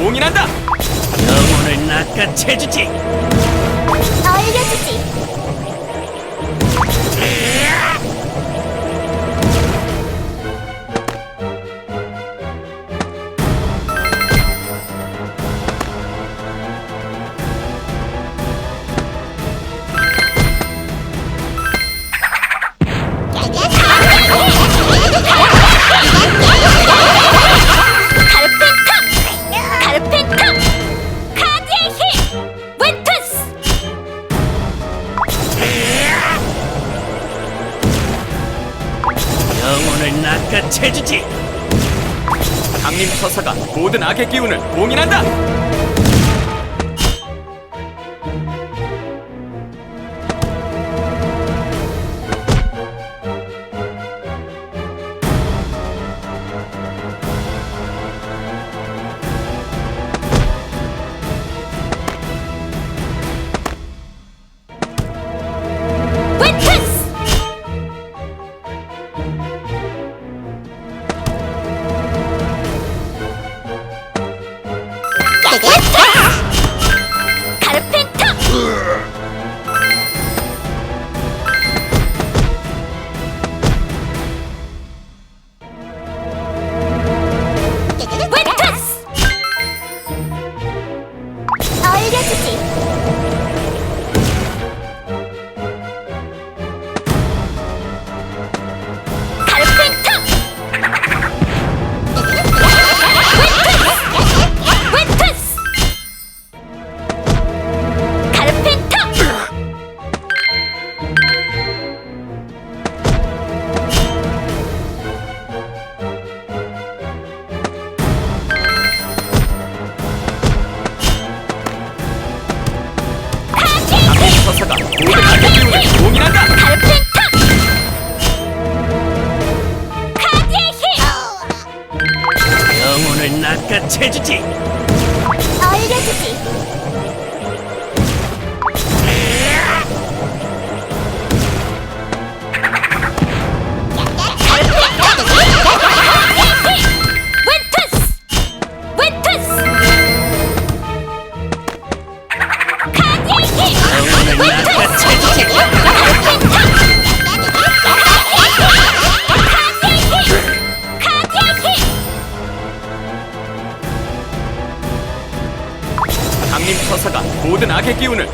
봉인한다.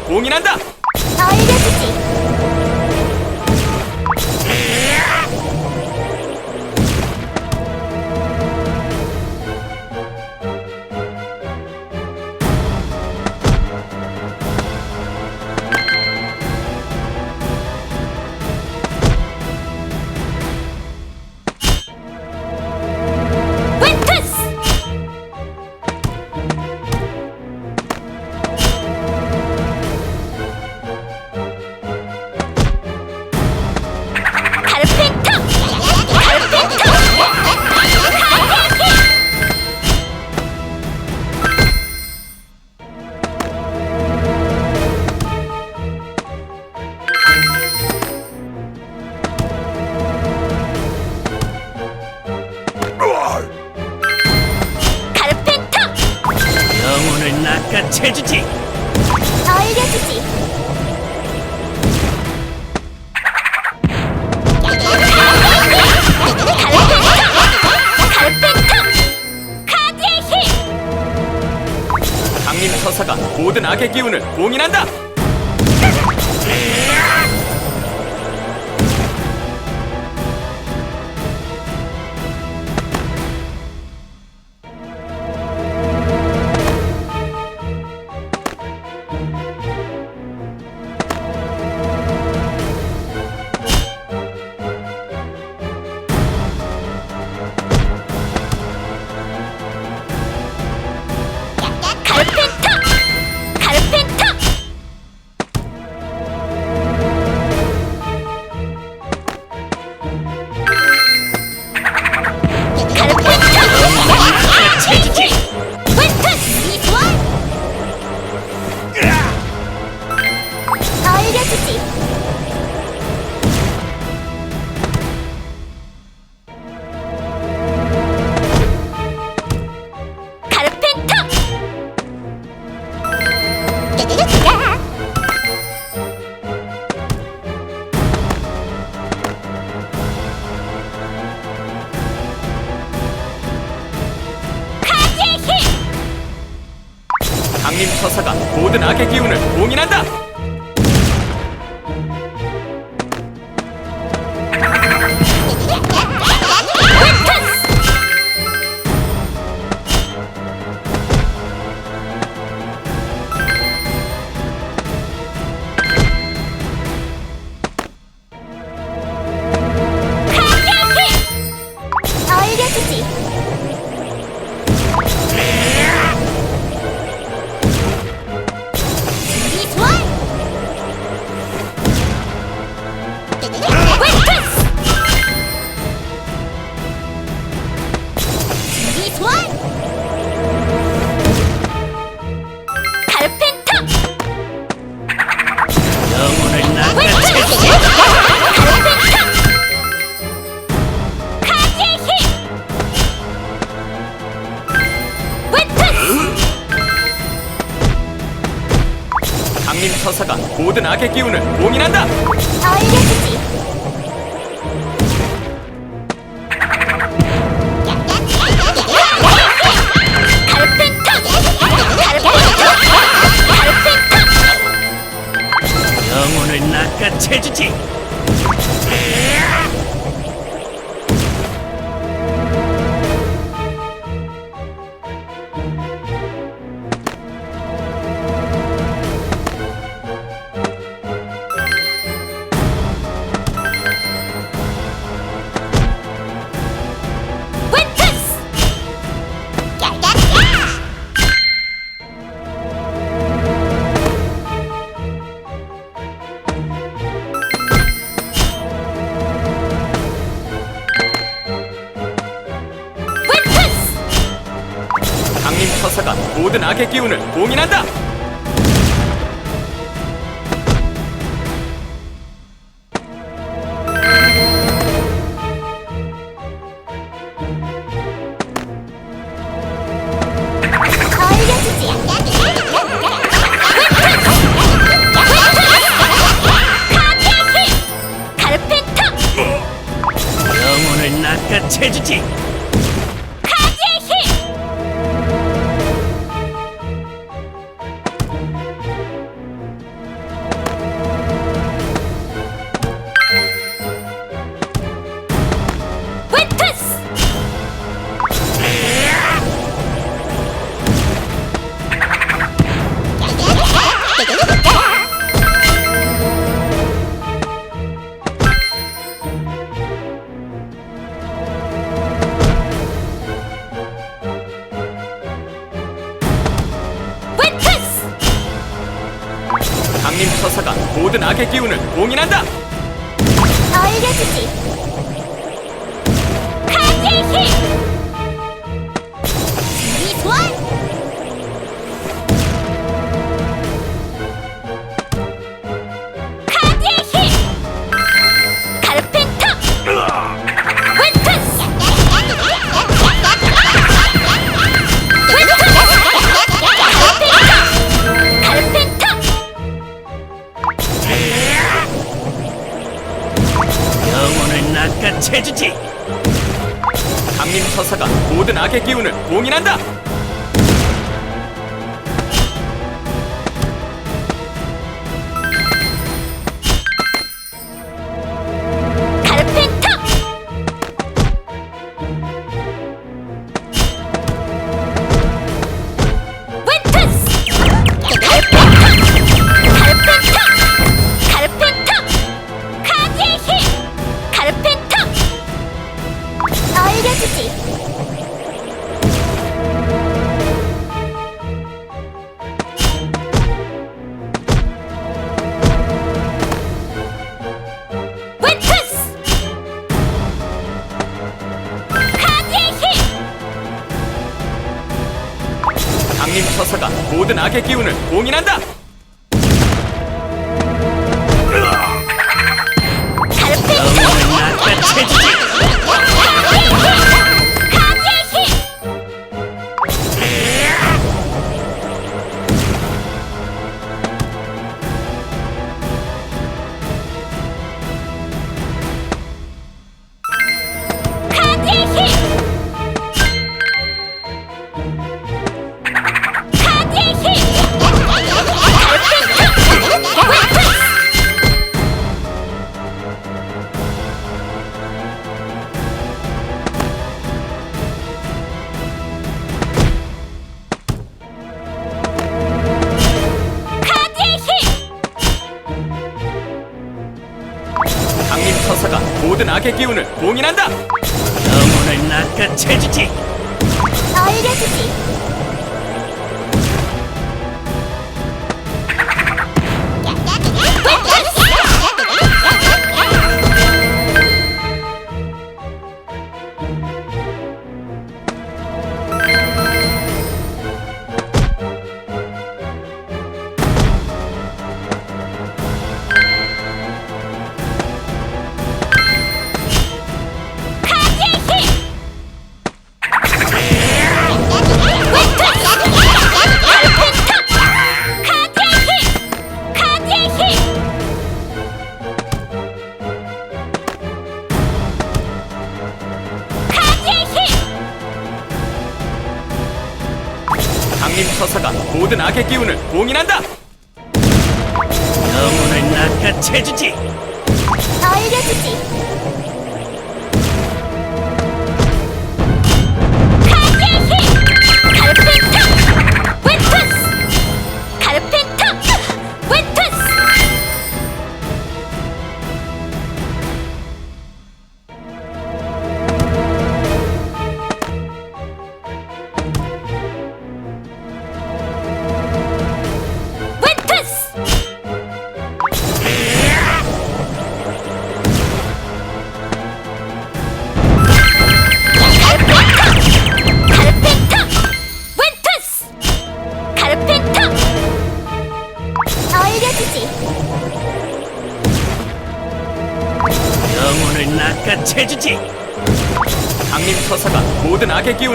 봉인한다. 내가 재주지! 악의 기운을 봉인한다! 알려주지! 칼질 힘! 감림 서사가 모든 악의 기운을 봉인한다! 성인 처사가 모든 악의 기운을 봉인한다! 모든 악의 기운을 봉인한다! 영혼을 낚아채주지! 얼려주지! 모든 악의 기운을 봉인한다. 영혼을 낚아채주지.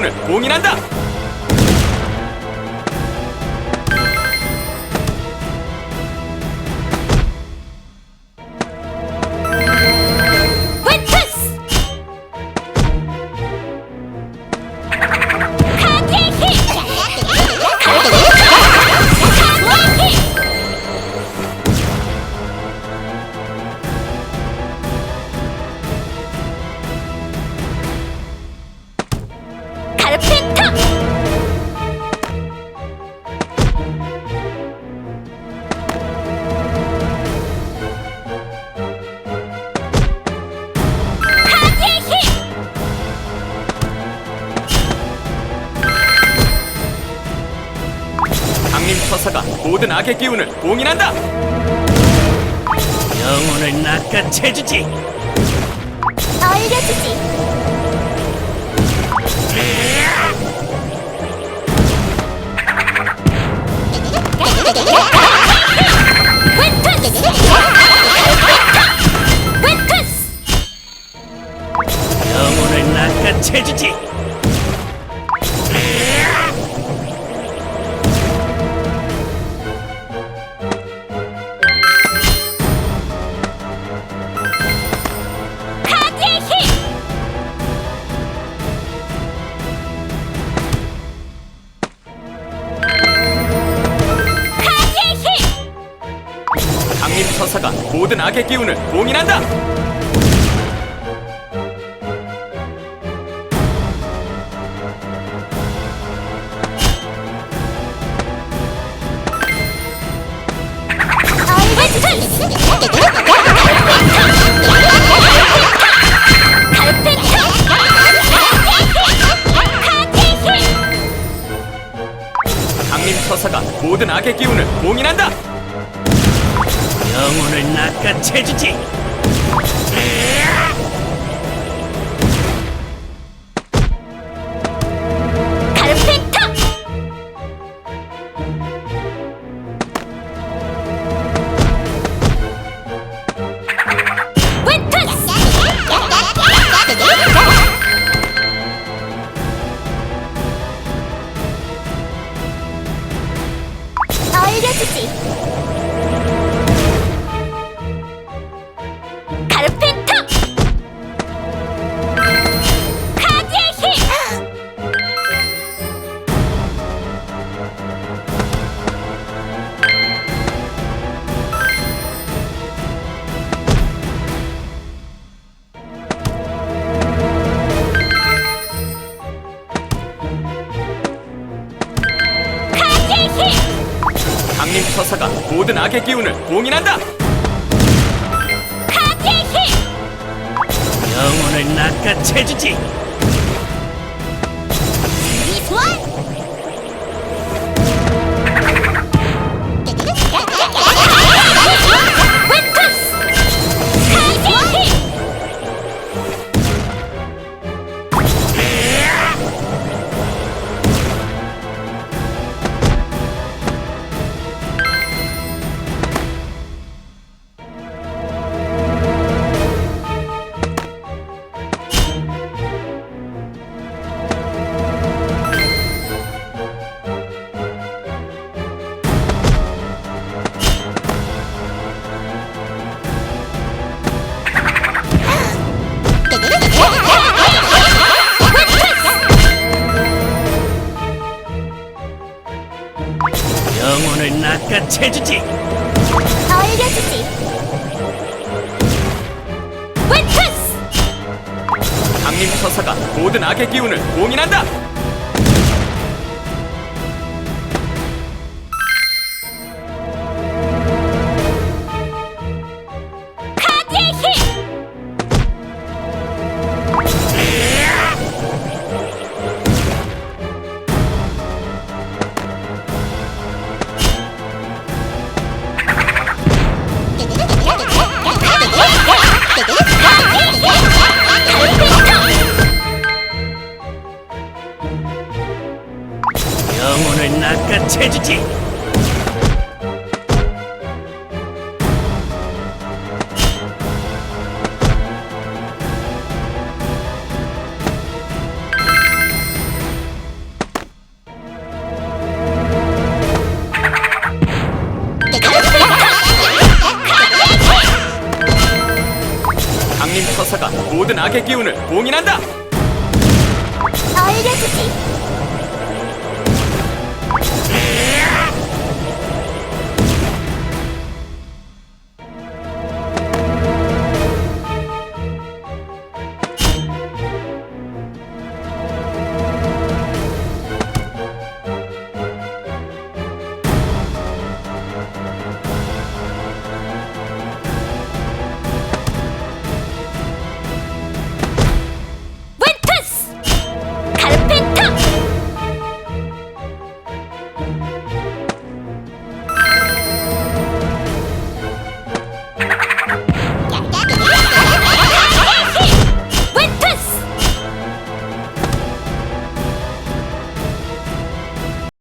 기운을 봉인한다. 힘! 강림 처사가 모든 악의 기운을 봉인한다. 영혼을 낚아채주지 알려주지. 영혼을 낚아채주지 악의 기운을 봉인한다. 강림 처사가 모든 악의 기운을 봉인한다. 영혼을 낚아채주지 모든 악의 기운을 봉인한다. 힘! 영혼을 낚아채주지 낚아채주지 강림 처사가 모든 악의 기운을 봉인한다. 알려주지.